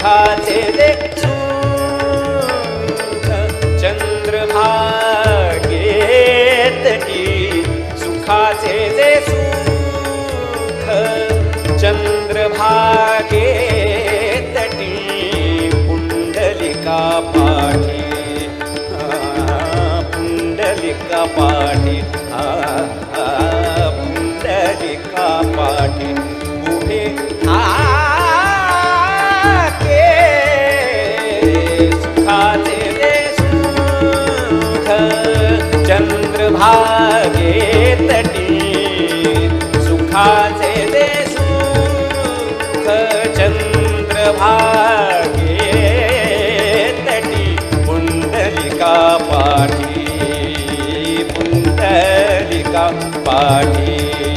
सुखाचे जे सुख चंद्रभागे तटी सुखाचे जे सुख। चंद्रभागे तटी पुंडलिका आ, पुंडलिका पाठी। पुंडलिका चंद्रभागे तटी सुखाचे ते सुख चंद्रभागे तटी पुंडलिका पाठी पुंडलिका पाठी